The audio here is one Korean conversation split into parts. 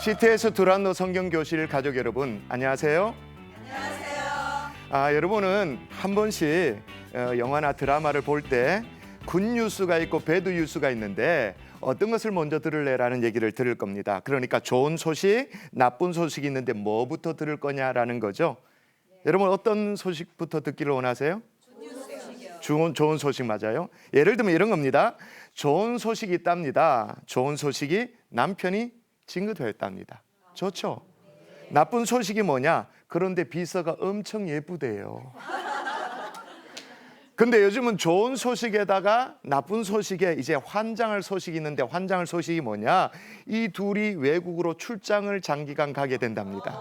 시트에서 두란노 성경 교실 가족 여러분 안녕하세요. 안녕하세요. 아 여러분은 한 번씩 어, 영화나 드라마를 볼 때 굿뉴스가 있고 배드 뉴스가 있는데 어떤 것을 먼저 들을래라는 얘기를 들을 겁니다. 그러니까 좋은 소식, 나쁜 소식이 있는데 뭐부터 들을 거냐라는 거죠. 여러분 어떤 소식부터 듣기를 원하세요? 좋은 좋은 소식 맞아요. 예를 들면 이런 겁니다. 좋은 소식이 있답니다. 좋은 소식이 남편이 징그도했답니다. 좋죠. 나쁜 소식이 뭐냐? 그런데 비서가 엄청 예쁘대요. 근데 요즘은 좋은 소식에다가 나쁜 소식에 이제 환장할 소식이 있는데 환장할 소식이 뭐냐? 이 둘이 외국으로 출장을 장기간 가게 된답니다.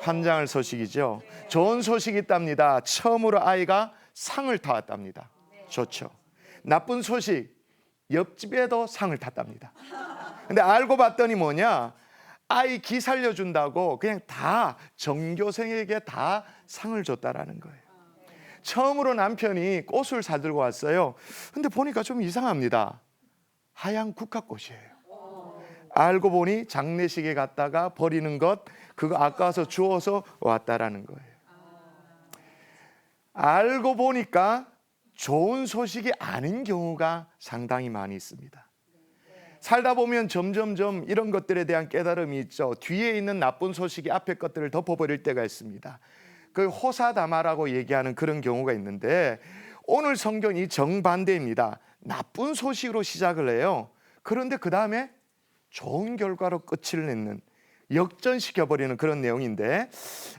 환장할 소식이죠. 좋은 소식이 있답니다. 처음으로 아이가 상을 타왔답니다. 좋죠. 나쁜 소식 옆집에도 상을 탔답니다. 근데 알고 봤더니 뭐냐? 아이 기 살려준다고 그냥 다 전교생에게 다 상을 줬다라는 거예요. 처음으로 남편이 꽃을 사들고 왔어요. 근데 보니까 좀 이상합니다. 하얀 국화꽃이에요. 알고 보니 장례식에 갔다가 버리는 것 그거 아까워서 주워서 왔다라는 거예요. 알고 보니까 좋은 소식이 아닌 경우가 상당히 많이 있습니다. 살다 보면 점점점 이런 것들에 대한 깨달음이 있죠. 뒤에 있는 나쁜 소식이 앞에 것들을 덮어버릴 때가 있습니다. 그 호사다마라고 얘기하는 그런 경우가 있는데 오늘 성경이 정반대입니다. 나쁜 소식으로 시작을 해요. 그런데 그 다음에 좋은 결과로 끝을 맺는 역전시켜 버리는 그런 내용인데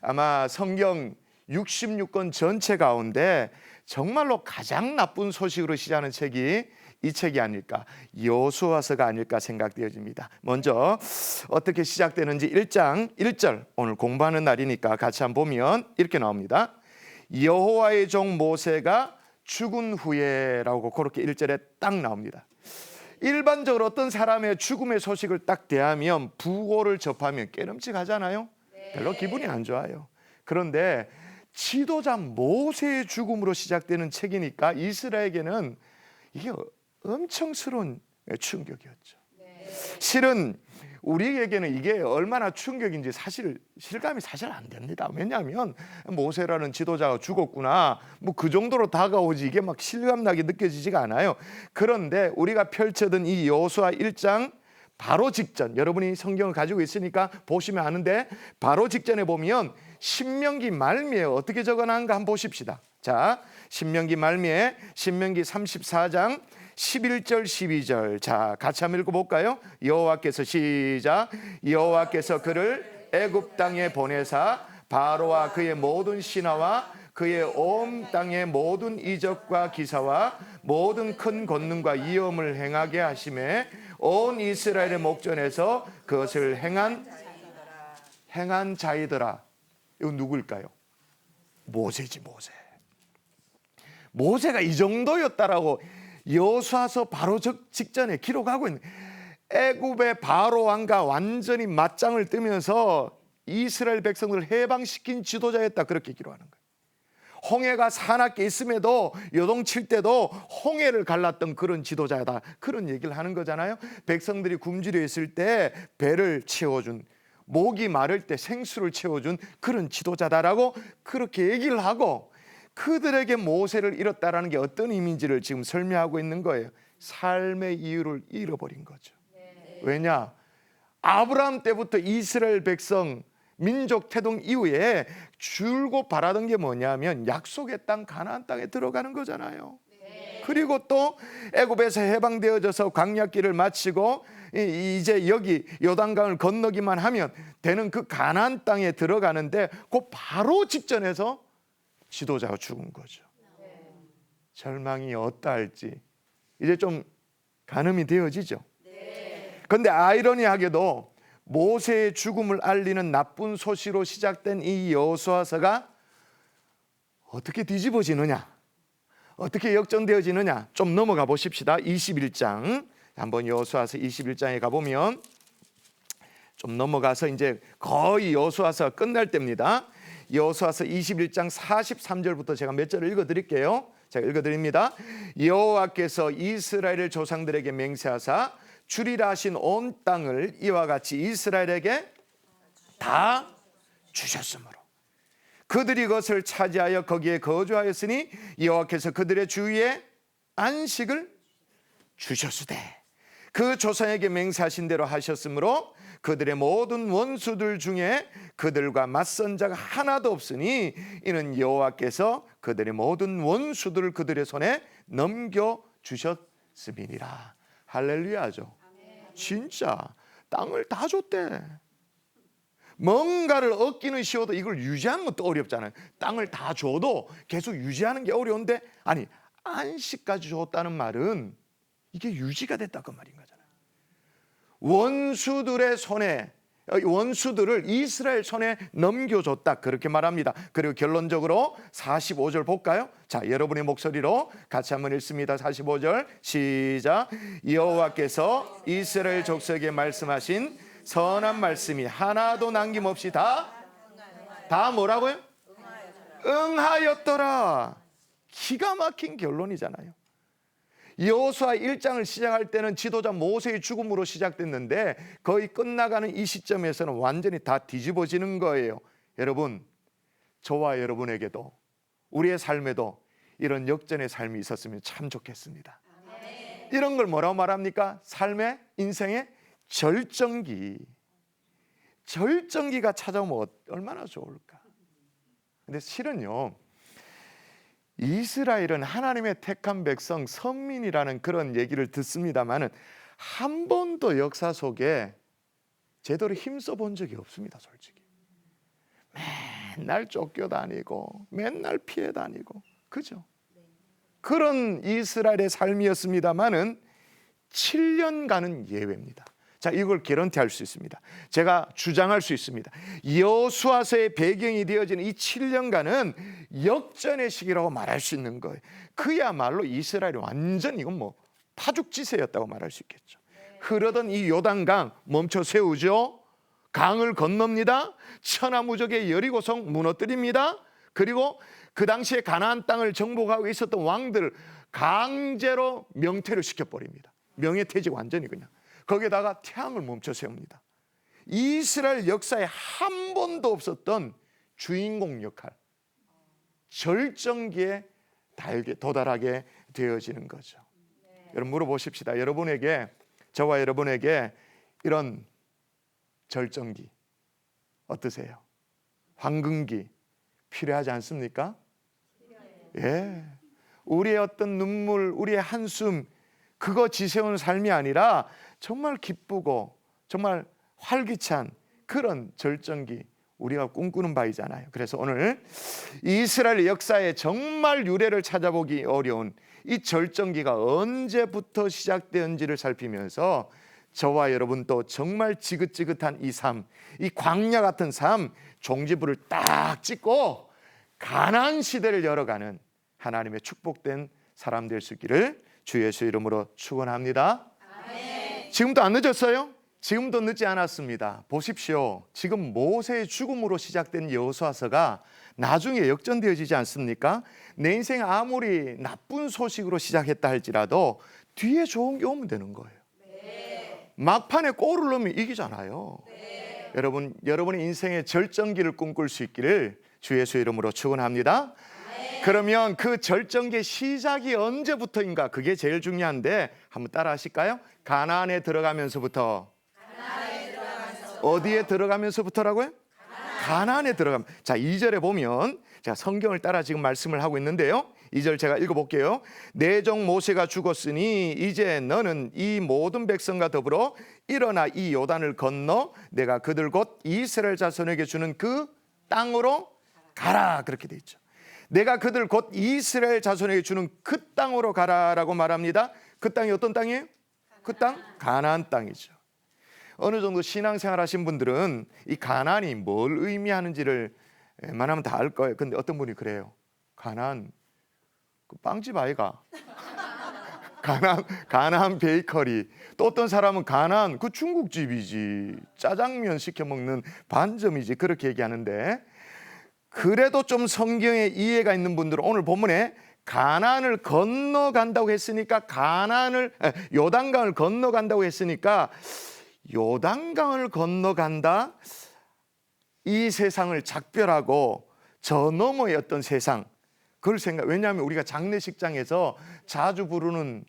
아마 성경 66권 전체 가운데 정말로 가장 나쁜 소식으로 시작하는 책이 이 책이 아닐까 여수와서가 아닐까 생각되어집니다. 먼저 어떻게 시작되는지 1장 1절 오늘 공부하는 날이니까 같이 한번 보면 이렇게 나옵니다. 여호와의 종 모세가 죽은 후에라고 그렇게 1절에 딱 나옵니다. 일반적으로 어떤 사람의 죽음의 소식을 딱 대하면 부고를 접하면 깨름직하잖아요. 별로 기분이 안 좋아요. 그런데 지도자 모세의 죽음으로 시작되는 책이니까 이스라엘에게는 이게 엄청스러운 충격이었죠. 실은 우리에게는 이게 얼마나 충격인지 사실 실감이 사실 안 됩니다. 왜냐하면 모세라는 지도자가 죽었구나. 뭐 그 정도로 다가오지 이게 막 실감나게 느껴지지가 않아요. 그런데 우리가 펼쳐든 이 여호수아 1장 바로 직전 여러분이 성경을 가지고 있으니까 보시면 아는데 바로 직전에 보면 신명기 말미에 어떻게 적어놨는가 한번 보십시다. 자, 신명기 말미에 신명기 34장 11절 12절 자 같이 한번 읽어 볼까요? 여호와께서 시작 여호와께서 그를 애굽 땅에 보내사 바로와 그의 모든 신하와 그의 온 땅의 모든 이적과 기사와 모든 큰 권능과 위엄을 행하게 하심에 온 이스라엘의 목전에서 그것을 행한 행한 자이더라. 이건 누구일까요? 모세지 모세. 모세가 이 정도였다라고 여수와서 바로 적 직전에 기록하고 있는 애굽의 바로 왕과 완전히 맞짱을 뜨면서 이스라엘 백성들을 해방시킨 지도자였다 그렇게 기록하는 거예요. 홍해가 사납게 있음에도 요동칠 때도 홍해를 갈랐던 그런 지도자다 그런 얘기를 하는 거잖아요. 백성들이 굶주려 있을 때 배를 채워준 목이 마를 때 생수를 채워준 그런 지도자다라고 그렇게 얘기를 하고 그들에게 모세를 잃었다라는 게 어떤 의미인지를 지금 설명하고 있는 거예요. 삶의 이유를 잃어버린 거죠. 왜냐? 아브라함 때부터 이스라엘 백성 민족 태동 이후에 줄곧 바라던 게 뭐냐면 약속의 땅 가나안 땅에 들어가는 거잖아요. 그리고 또 애굽에서 해방되어져서 광야길을 마치고 이- 이제 여기 요단강을 건너기만 하면 되는 그 가나안 땅에 들어가는데 그 바로 직전에서 지도자가 죽은 거죠. 절망이 어떠할지 이제 좀 가늠이 되어지죠. 그런데 아이러니하게도 모세의 죽음을 알리는 나쁜 소식으로 시작된 이 여호수아서가 어떻게 뒤집어지느냐? 어떻게 역전되어지느냐? 좀 넘어가 보십시다. 21장. 한번 여호수아서 21장에 가 보면 좀 넘어가서 이제 거의 여호수아서 끝날 때입니다. 여호수아서 21장 43절부터 제가 몇 절을 읽어 드릴게요. 제가 읽어 드립니다. 여호와께서 이스라엘 조상들에게 맹세하사 주리라 하신 온 땅을 이와 같이 이스라엘에게 다 주셨으므로 그들이 그것을 차지하여 거기에 거주하였으니 여호와께서 그들의 주위에 안식을 주셨으되 그 조상에게 맹세하신 대로 하셨으므로 그들의 모든 원수들 중에 그들과 맞선 자가 하나도 없으니 이는 여호와께서 그들의 모든 원수들을 그들의 손에 넘겨 주셨음이니라 할렐루야죠. 진짜 땅을 다 줬대. 뭔가를 얻기는 쉬워도 이걸 유지하는 것도 어렵잖아요. 땅을 다 줘도 계속 유지하는 게 어려운데 아니 안식까지 줬다는 말은 이게 유지가 됐다 그 말인 거잖아요. 원수들의 손에 어, 원수들을 이스라엘 손에 넘겨줬다 그렇게 말합니다. 그리고 결론적으로 45절 볼까요? 자, 여러분의 목소리로 같이 한번 읽습니다. 45절 시작. 여호와께서 이스라엘 족속에 말씀하신 선한 말씀이 하나도 남김없이 다 다 뭐라고요? 응하였더라. 기가 막힌 결론이잖아요. 여호수아 1장을 시작할 때는 지도자 모세의 죽음으로 시작됐는데 거의 끝나가는 이 시점에서는 완전히 다 뒤집어지는 거예요. 여러분, 저와 여러분에게도 우리의 삶에도 이런 역전의 삶이 있었으면 참 좋겠습니다. 이런 걸 뭐라고 말합니까? 삶의 인생의 절정기. 절정기가 찾아오면 얼마나 좋을까? 근데 실은요. 이스라엘은 하나님의 택한 백성 선민이라는 그런 얘기를 듣습니다만은 한 번도 역사 속에 제대로 힘써 본 적이 없습니다, 솔직히. 맨날 쫓겨 다니고 맨날 피해 다니고 그죠? 그런 이스라엘의 삶이었습니다만은 7년간은 예외입니다. 자, 이걸 개런티 할 수 있습니다. 제가 주장할 수 있습니다. 여수아서의 배경이 되어지는 이 7년간은 역전의 시기라고 말할 수 있는 거예요. 그야말로 이스라엘이 완전 이건 뭐 파죽지세였다고 말할 수 있겠죠. 흐르던 이 요단강 멈춰 세우죠. 강을 건넙니다. 천하무적의 여리고성 무너뜨립니다. 그리고 그 당시에 가나안 땅을 정복하고 있었던 왕들 강제로 명퇴를 시켜버립니다. 명예퇴직 완전히 그냥. 거기에다가 태양을 멈춰 세웁니다. 이스라엘 역사에 한 번도 없었던 주인공 역할, 절정기에 달게 도달하게 되어지는 거죠. 여러분 물어보십시다. 여러분에게 저와 여러분에게 이런 절정기 어떠세요? 황금기 필요하지 않습니까? 예. 우리의 어떤 눈물, 우리의 한숨 그거 지새운 삶이 아니라 정말 기쁘고 정말 활기찬 그런 절정기 우리가 꿈꾸는 바이잖아요. 그래서 오늘 이스라엘 역사에 정말 유래를 찾아보기 어려운 이 절정기가 언제부터 시작되었는지를 살피면서 저와 여러분 또 정말 지긋지긋한 이 삶, 이 광야 같은 삶 종지부를 딱 찍고 가난 시대를 열어가는 하나님의 축복된 사람 될 수 있기를 주 예수 이름으로 축원합니다. 지금도 안 늦었어요? 지금도 늦지 않았습니다. 보십시오. 지금 모세의 죽음으로 시작된 여호수아서가 나중에 역전되어지지 않습니까? 내 인생 아무리 나쁜 소식으로 시작했다 할지라도 뒤에 좋은 게 오면 되는 거예요. 막판에 골을 넣으면 이기잖아요. 여러분, 여러분의 인생의 절정기를 꿈꿀 수 있기를 주 예수 이름으로 축원합니다. 그러면 그 절정기의 시작이 언제부터인가? 그게 제일 중요한데 한번 따라 하실까요? 가나안에 들어가면서부터 어디에 들어가면서부터라고요? 가나안에 들어가면 자 2절에 보면 자 성경을 따라 지금 말씀을 하고 있는데요. 2절 제가 읽어 볼게요. 내종 모세가 죽었으니 이제 너는 이 모든 백성과 더불어 일어나 이 요단을 건너 내가 그들 곧 이스라엘 자손에게 주는 그 땅으로 가라 그렇게 돼 있죠. 내가 그들 곧 이스라엘 자손에게 주는 그 땅으로 가라라고 말합니다. 그 땅이 어떤 땅이에요? 그 땅? 가나안 땅이죠. 어느 정도 신앙생활 하신 분들은 이 가나안이 뭘 의미하는지를 웬만하면 다 알 거예요. 근데 어떤 분이 그래요. 가나안 그 빵집 아이가. 가나안 가나안 베이커리. 또 어떤 사람은 가나안 그 중국집이지. 짜장면 시켜 먹는 반점이지. 그렇게 얘기하는데 그래도 좀 성경에 이해가 있는 분들은 오늘 본문에 가난을 건너간다고 했으니까 가난을 에, 요단강을 건너간다고 했으니까 요단강을 건너간다? 이 세상을 작별하고 저 너머의 어떤 세상. 그걸 생각 왜냐하면 우리가 장례식장에서 자주 부르는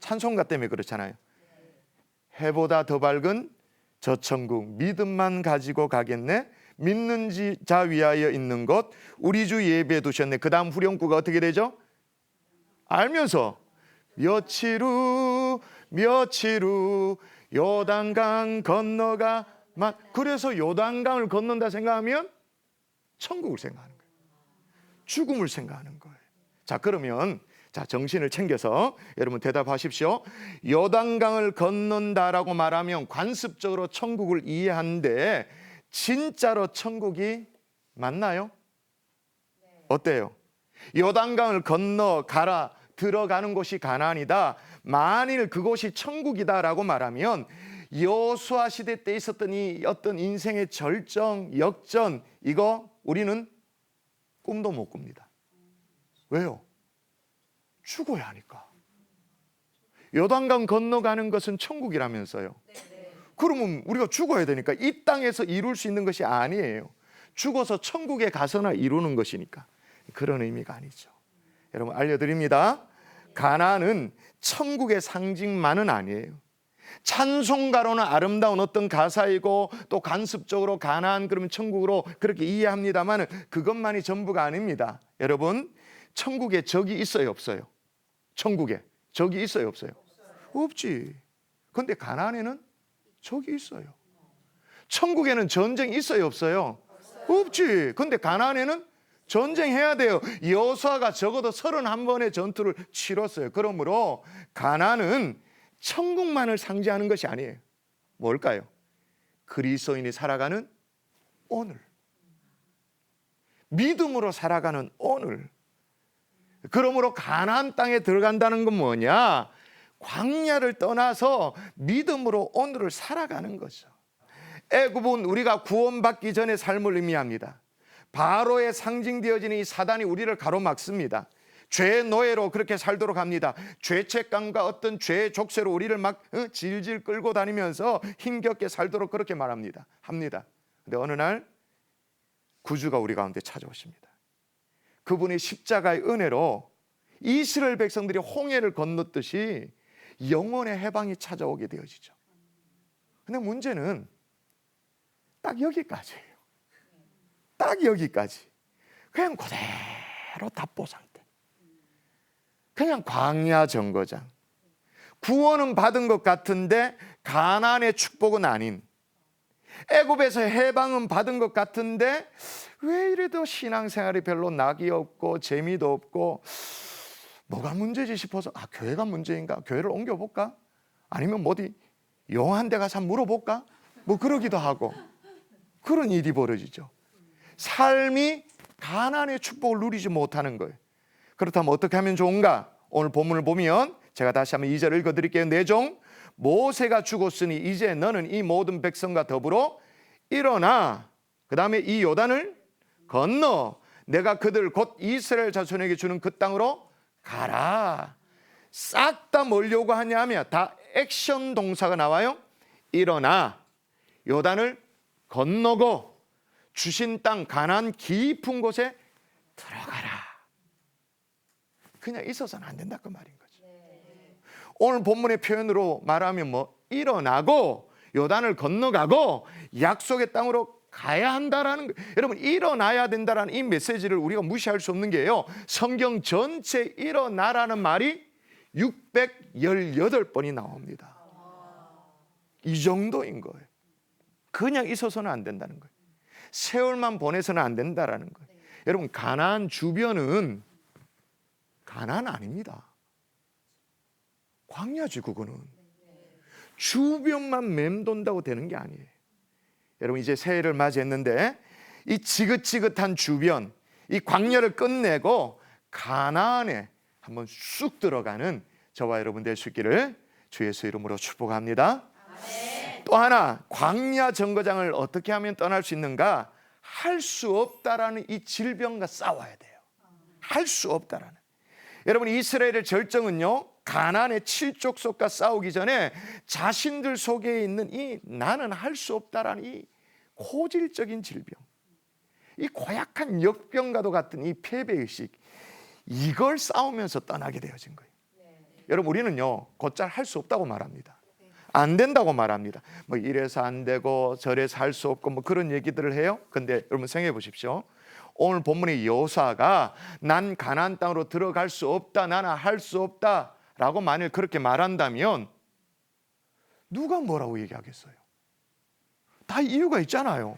찬송가 때문에 그렇잖아요. 해보다 더 밝은 저 천국 믿음만 가지고 가겠네 믿는 지- 자 위하여 있는 것 우리 주 예배에 두셨네 그 다음 후렴구가 어떻게 되죠? 알면서 며칠 후 며칠 후 요단강 건너가 만 그래서 요단강을 건넌다 생각하면 천국을 생각하는 거예요. 죽음을 생각하는 거예요. 자 그러면 자 정신을 챙겨서 여러분 대답하십시오. 요단강을 건넌다라고 말하면 관습적으로 천국을 이해하는데 진짜로 천국이 맞나요? 어때요? 요단강을 건너 가라 들어가는 곳이 가나안이다. 만일 그곳이 천국이다라고 말하면 여수아 시대 때 있었던 이 어떤 인생의 절정, 역전 이거 우리는 꿈도 못 꿉니다. 왜요? 죽어야 하니까. 요단강 건너가는 것은 천국이라면서요. 그러면 우리가 죽어야 되니까 이 땅에서 이룰 수 있는 것이 아니에요. 죽어서 천국에 가서나 이루는 것이니까 그런 의미가 아니죠. 여러분 알려드립니다. 가나는 천국의 상징만은 아니에요. 찬송가로는 아름다운 어떤 가사이고 또 간습적으로 가나안 그러면 천국으로 그렇게 이해합니다만 그것만이 전부가 아닙니다. 여러분 천국에 적이 있어요 없어요? 천국에 적이 있어요 없어요? 없지. 근데 가나안에는 적이 있어요. 천국에는 전쟁 있어요 없어요? 없지. 근데 가나안에는 전쟁해야 돼요. 여호수아가 적어도 31번의 전투를 치렀어요. 그러므로 가나안은 천국만을 상징하는 것이 아니에요. 뭘까요? 그리스도인이 살아가는 오늘. 믿음으로 살아가는 오늘. 그러므로 가나안 땅에 들어간다는 건 뭐냐? 광야를 떠나서 믿음으로 오늘을 살아가는 거죠. 애굽은 우리가 구원받기 전의 삶을 의미합니다. 바로의 상징되어지는 이 사단이 우리를 가로막습니다. 죄의 노예로 그렇게 살도록 합니다. 죄책감과 어떤 죄의 족쇄로 우리를 막 어, 질질 끌고 다니면서 힘겹게 살도록 그렇게 말합니다. 합니다. 근데 어느 날 구주가 우리 가운데 찾아오십니다. 그분의 십자가의 은혜로 이스라엘 백성들이 홍해를 건넜듯이 영혼의 해방이 찾아오게 되어지죠. 근데 문제는 딱 여기까지예요. 딱 여기까지. 그냥 그대로 답보 상태. 그냥 광야 정거장. 구원은 받은 것 같은데 가난의 축복은 아닌. 애굽에서 해방은 받은 것 같은데 왜 이래도 신앙생활이 별로 낙이 없고 재미도 없고 뭐가 문제지 싶어서 아 교회가 문제인가? 교회를 옮겨볼까? 아니면 뭐 어디 영한 데 가서 한번 물어볼까? 뭐 그러기도 하고. 그런 일이 벌어지죠. 삶이 가난의 축복을 누리지 못하는 거예요. 그렇다면 어떻게 하면 좋은가? 오늘 본문을 보면 제가 다시 한번 2절 읽어드릴게요. 내종. 모세가 죽었으니 이제 너는 이 모든 백성과 더불어 일어나. 그 다음에 이 요단을 건너. 내가 그들 곧 이스라엘 자손에게 주는 그 땅으로 가라. 싹 다 뭘려고 하냐면 다 액션 동사가 나와요. 일어나 요단을 건너고 주신 땅 가난 깊은 곳에 들어가라. 그냥 있어서는 안 된다 그 말인 거죠. 오늘 본문의 표현으로 말하면 뭐 일어나고 요단을 건너가고 약속의 땅으로 가야 한다라는 거. 여러분 일어나야 된다라는 이 메시지를 우리가 무시할 수 없는 게요. 성경 전체 일어나라는 말이 618번이 나옵니다. 이 정도인 거예요. 그냥 있어서는 안 된다는 거예요. 세월만 보내서는 안 된다라는 거예요. 여러분 가나안 주변은 가나안 아닙니다. 광야지 그거는. 주변만 맴돈다고 되는 게 아니에요. 여러분 이제 새해를 맞이했는데 이 지긋지긋한 주변, 이 광야를 끝내고 가나안에 한번 쑥 들어가는 저와 여러분 될 수 있기를 주 예수 이름으로 축복합니다. 또 하나 광야 정거장을 어떻게 하면 떠날 수 있는가? 할 수 없다라는 이 질병과 싸워야 돼요. 할 수 없다라는. 여러분 이스라엘의 절정은요. 가난의 칠족속과 싸우기 전에 자신들 속에 있는 이 나는 할 수 없다라는 이 고질적인 질병, 이 고약한 역병과도 같은 이 패배의식, 이걸 싸우면서 떠나게 되어진 거예요. 여러분 우리는요 곧잘 할 수 없다고 말합니다. 안 된다고 말합니다. 뭐 이래서 안 되고 저래서 할 수 없고 뭐 그런 얘기들을 해요. 근데 여러분 생각해 보십시오. 오늘 본문의 여호사가 난 가나안 땅으로 들어갈 수 없다. 나는 할 수 없다라고 만일 그렇게 말한다면 누가 뭐라고 얘기하겠어요? 다 이유가 있잖아요.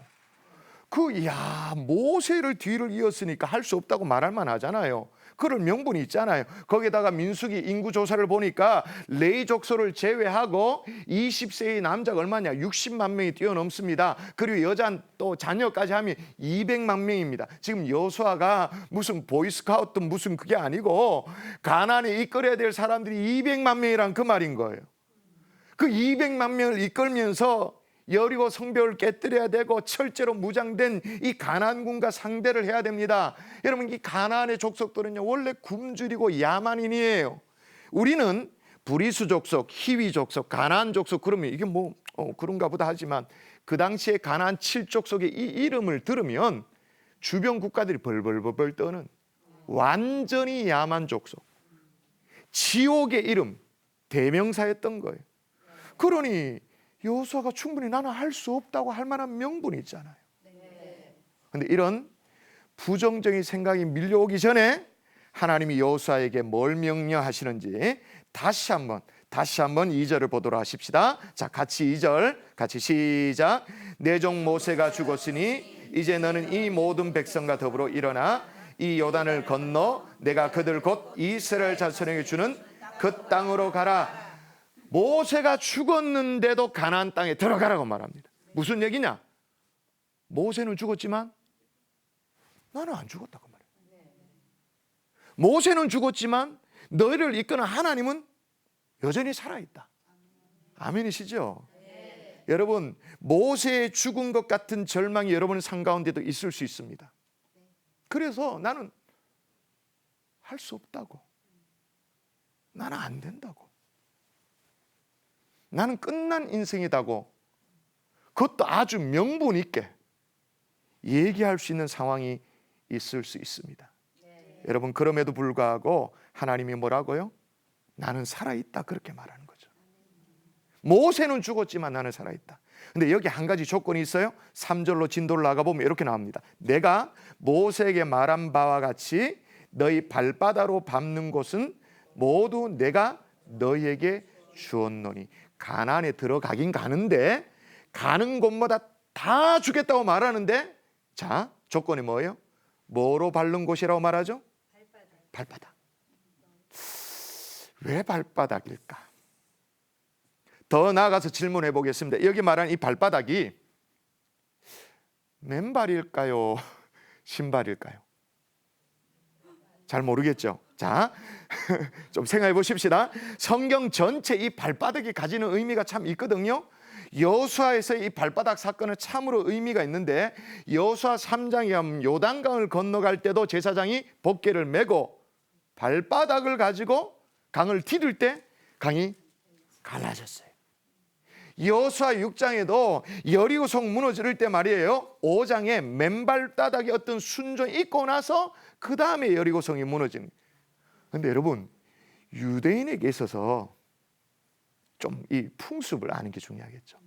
그, 야, 모세를 뒤를 이었으니까 할 수 없다고 말할 만 하잖아요. 그런 명분이 있잖아요. 거기다가 민수기 인구 조사를 보니까 레이 족소를 제외하고 20세의 남자가 얼마냐? 60만 명이 뛰어넘습니다. 그리고 여자 또 자녀까지 하면 200만 명입니다. 지금 여수아가 무슨 보이스카우트 무슨 그게 아니고 가난에 이끌어야 될 사람들이 200만 명이란 그 말인 거예요. 그 200만 명을 이끌면서 여리고 성벽을 깨뜨려야 되고 철제로 무장된 이 가난군과 상대를 해야 됩니다. 여러분 이 가난의 족속들은요 원래 굶주리고 야만인이에요. 우리는 브리스 족속, 히위 족속, 가난 족속 그러면 이게 뭐 어, 그런가 보다 하지만 그 당시에 가난 칠족속의 이 이름을 들으면 주변 국가들이 벌벌벌벌 떠는 완전히 야만 족속, 지옥의 이름 대명사였던 거예요. 그러니 여호수아가 충분히 나는 할 수 없다고 할 만한 명분이 있잖아요. 근데 이런 부정적인 생각이 밀려오기 전에 하나님이 여호수아에게 뭘 명령하시는지 다시 한번 다시 한번 2절을 보도록 하십시다. 자, 같이 2절 같이 시작. 내 종 모세가 죽었으니 이제 너는 이 모든 백성과 더불어 일어나 이 요단을 건너 내가 그들 곧 이스라엘 자손에게 주는 그 땅으로 가라. 모세가 죽었는데도 가나안 땅에 들어가라고 말합니다. 무슨 얘기냐? 모세는 죽었지만 나는 안 죽었다고 말해요. 모세는 죽었지만 너희를 이끄는 하나님은 여전히 살아있다. 아멘이시죠? 여러분 모세의 죽은 것 같은 절망이 여러분 삶 가운데도 있을 수 있습니다. 그래서 나는 할 수 없다고. 나는 안 된다고. 나는 끝난 인생이다고 그것도 아주 명분 있게 얘기할 수 있는 상황이 있을 수 있습니다. 여러분 그럼에도 불구하고 하나님이 뭐라고요? 나는 살아 있다 그렇게 말하는 거죠. 모세는 죽었지만 나는 살아 있다. 근데 여기 한 가지 조건이 있어요. 3절로 진도를 나가 보면 이렇게 나옵니다. 내가 모세에게 말한 바와 같이 너희 발바닥으로 밟는 곳은 모두 내가 너희에게 주었노니 가나안에 들어가긴 가는데 가는 곳마다 다 주겠다고 말하는데 자 조건이 뭐예요? 뭐로 밟는 곳이라고 말하죠? 발바닥. 발바닥. 왜 발바닥일까? 더 나아가서 질문해 보겠습니다. 여기 말한 이 발바닥이 맨발일까요? 신발일까요? 잘 모르겠죠. 자, 좀 생각해 보십시다. 성경 전체 이 발바닥이 가지는 의미가 참 있거든요. 여수아에서 이 발바닥 사건은 참으로 의미가 있는데 여수아 3장에 하면 요단강을 건너갈 때도 제사장이 법궤를 메고 발바닥을 가지고 강을 디딜 때 강이 갈라졌어요. 여수아 6장에도 여리고성 무너질 때 말이에요. 5장에 맨발바닥에 어떤 순종이 있고 나서 그 다음에 여리고성이 무너지는 근데 여러분 유대인에게 있어서 좀 이 풍습을 아는 게 중요하겠죠.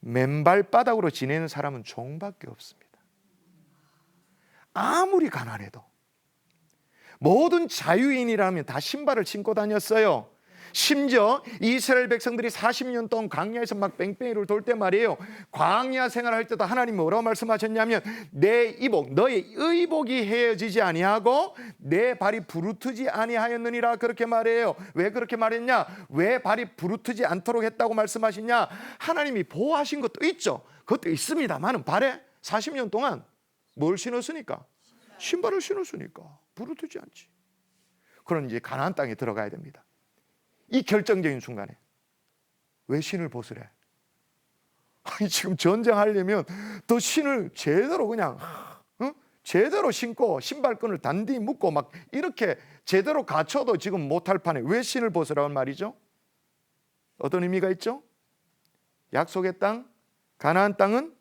맨발 바닥으로 지내는 사람은 종밖에 없습니다. 아무리 가난해도 모든 자유인이라면 다 신발을 신고 다녔어요. 심지어 이스라엘 백성들이 40년 동안 광야에서 막 뺑뺑이를 돌 때 말이에요. 광야 생활할 때도 하나님 뭐라고 말씀하셨냐면 내 이복 너의 의복이 헤어지지 아니하고 내 발이 부르트지 아니하였느니라 그렇게 말해요. 왜 그렇게 말했냐? 왜 발이 부르트지 않도록 했다고 말씀하시냐? 하나님이 보호하신 것도 있죠. 그것도 있습니다만은 발에 40년 동안 뭘 신었으니까 신발을 신었으니까 부르트지 않지. 그런 이제 가나안 땅에 들어가야 됩니다. 이 결정적인 순간에 왜 신을 벗으래? 아니 지금 전쟁하려면 더 신을 제대로 그냥 어? 제대로 신고 신발끈을 단디 묶고 막 이렇게 제대로 갖춰도 지금 못할 판에 왜 신을 벗으라는 말이죠? 어떤 의미가 있죠? 약속의 땅, 가나안 땅은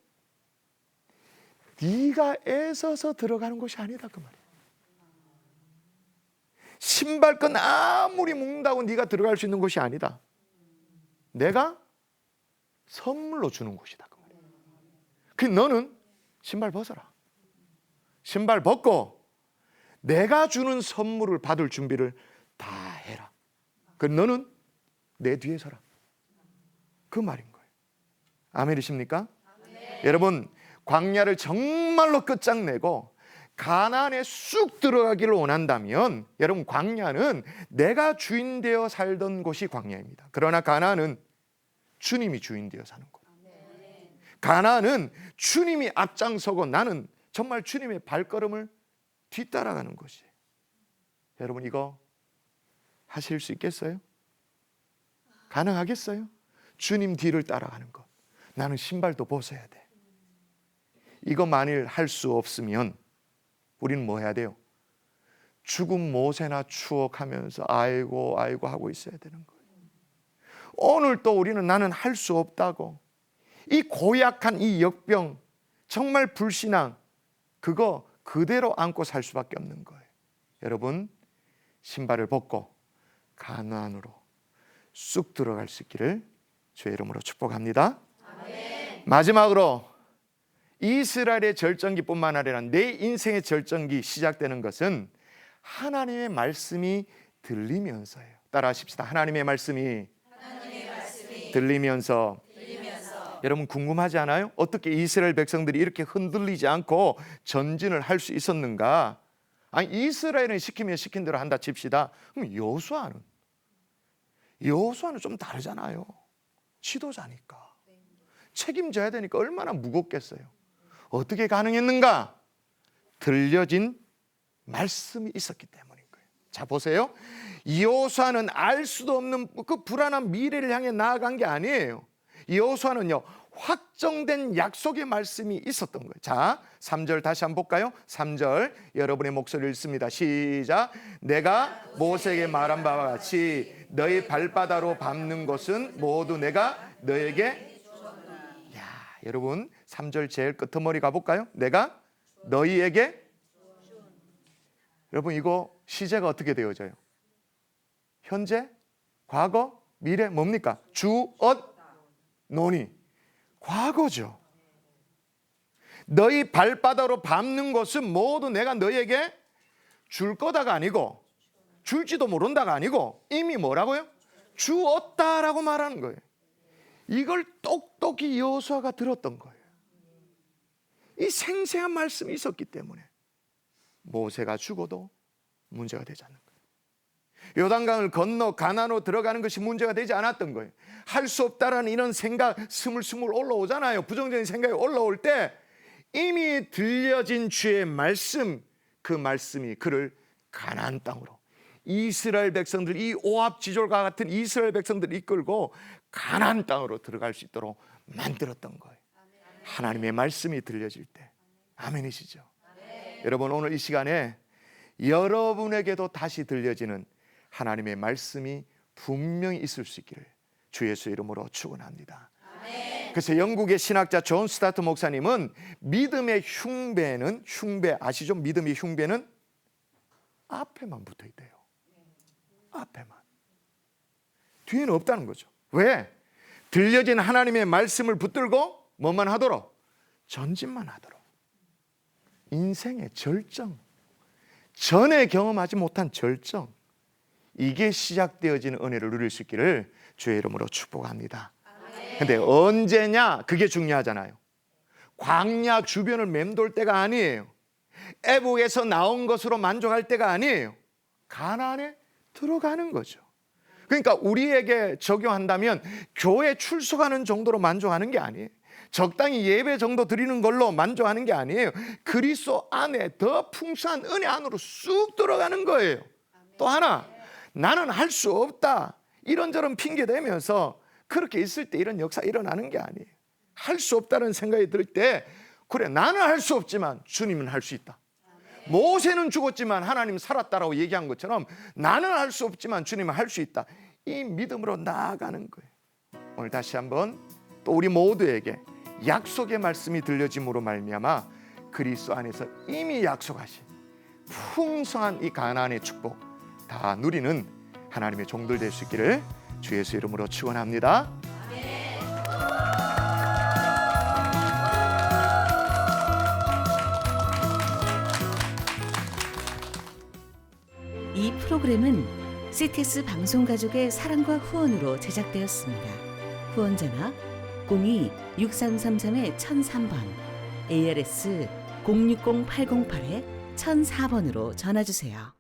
네가 애써서 들어가는 곳이 아니다 그 말이에요. 신발끈 아무리 묶는다고 네가 들어갈 수 있는 곳이 아니다. 내가 선물로 주는 곳이다 그. 그 너는 신발 벗어라. 신발 벗고 내가 주는 선물을 받을 준비를 다 해라. 그 너는 내 뒤에 서라. 그 말인 거예요. 아멘이십니까? 여러분 광야를 정말로 끝장내고 가나안에 쑥 들어가기를 원한다면 여러분 광야는 내가 주인 되어 살던 곳이 광야입니다. 그러나 가나안은 주님이 주인 되어 사는 곳. 가나안은 주님이 앞장서고 나는 정말 주님의 발걸음을 뒤따라가는 것이에요. 여러분 이거 하실 수 있겠어요? 가능하겠어요? 주님 뒤를 따라가는 것. 나는 신발도 벗어야 돼. 이거 만일 할 수 없으면 우리는 뭐 해야 돼요? 죽은 모세나 추억하면서 아이고 아이고 하고 있어야 되는 거예요. 오늘 또 우리는 나는 할 수 없다고 이 고약한 이 역병 정말 불신앙 그거 그대로 안고 살 수밖에 없는 거예요. 여러분 신발을 벗고 가나안으로 쑥 들어갈 수 있기를 주의 이름으로 축복합니다. 마지막으로 이스라엘의 절정기뿐만 아니라 내 인생의 절정기 시작되는 것은 하나님의 말씀이 들리면서예요. 따라 하십시다. 하나님의 말씀이, 들리면서. 여러분 궁금하지 않아요? 어떻게 이스라엘 백성들이 이렇게 흔들리지 않고 전진을 할 수 있었는가? 아니 이스라엘은 시키면 시킨 대로 한다 칩시다. 그럼 여수아는 여수아는 좀 다르잖아요. 지도자니까 책임져야 되니까 얼마나 무겁겠어요. 어떻게 가능했는가? 들려진 말씀이 있었기 때문인 거예요. 자 보세요. 여호수아는 알 수도 없는 그 불안한 미래를 향해 나아간 게 아니에요. 여호수아는요 확정된 약속의 말씀이 있었던 거예요. 자, 3절 다시 한번 볼까요? 3절 여러분의 목소리를 읽습니다. 시작. 내가 모세에게 말한 바와 같이 너희 발바다로 밟는 것은 모두 내가 너에게 야, 여러분 3절 제일 끄트머리 가볼까요? 내가 너희에게 여러분 이거 시제가 어떻게 되어져요? 현재, 과거, 미래 뭡니까? 주엇 논이 과거죠. 너희 발바닥으로 밟는 것은 모두 내가 너희에게 줄 거다가 아니고 줄지도 모른다가 아니고 이미 뭐라고요? 주었다라고 말하는 거예요. 이걸 똑똑히 여호수아가 들었던 거예요. 이 생생한 말씀이 있었기 때문에 모세가 죽어도 문제가 되지 않는 거예요. 요단강을 건너 가나로 들어가는 것이 문제가 되지 않았던 거예요. 할 수 없다라는 이런 생각 스물스물 올라오잖아요. 부정적인 생각이 올라올 때 이미 들려진 주의 말씀 그 말씀이 그를 가나안 땅으로 이스라엘 백성들 이 오합지졸과 같은 이스라엘 백성들 이끌고 가나안 땅으로 들어갈 수 있도록 만들었던 거예요. 하나님의 말씀이 들려질 때 아멘이시죠. 여러분 오늘 이 시간에 여러분에게도 다시 들려지는 하나님의 말씀이 분명히 있을 수 있기를 주 예수 이름으로 축원합니다. 그래서 영국의 신학자 존 스타트 목사님은 믿음의 흉배는 흉배 아시죠? 믿음의 흉배는 앞에만 붙어 있대요. 앞에만. 뒤에는 없다는 거죠. 왜? 들려진 하나님의 말씀을 붙들고 뭐만 하도록 전진만 하도록. 인생의 절정. 전에 경험하지 못한 절정. 이게 시작되어지는 은혜를 누릴 수 있기를 주의 이름으로 축복합니다. 근데 언제냐? 그게 중요하잖아요. 광야 주변을 맴돌 때가 아니에요. 애국에서 나온 것으로 만족할 때가 아니에요. 가나안에 들어가는 거죠. 그러니까 우리에게 적용한다면 교회 출석하는 정도로 만족하는 게 아니에요. 적당히 예배 정도 드리는 걸로 만족하는 게 아니에요. 그리스도 안에 더 풍성한 은혜 안으로 쑥 들어가는 거예요. 또 하나 나는 할 수 없다. 이런저런 핑계 대면서 그렇게 있을 때 이런 역사 일어나는 게 아니에요. 할 수 없다는 생각이 들 때 그래 나는 할 수 없지만 주님은 할 수 있다. 모세는 죽었지만 하나님 살았다라고 얘기한 것처럼 나는 할 수 없지만 주님은 할 수 있다. 이 믿음으로 나아가는 거예요. 오늘 다시 한번 또 우리 모두에게 약속의 말씀이 들려짐으로 말미암아 그리스도 안에서 이미 약속하신 풍성한 이 가나안의 축복 다 누리는 하나님의 종들 될 수 있기를 주 예수 이름으로 축원합니다. 이 프로그램은 CTS 방송 가족의 사랑과 후원으로 제작되었습니다. 후원 전화 02-6333-1003번 ALS 060-808-1004번으로 전화 주세요.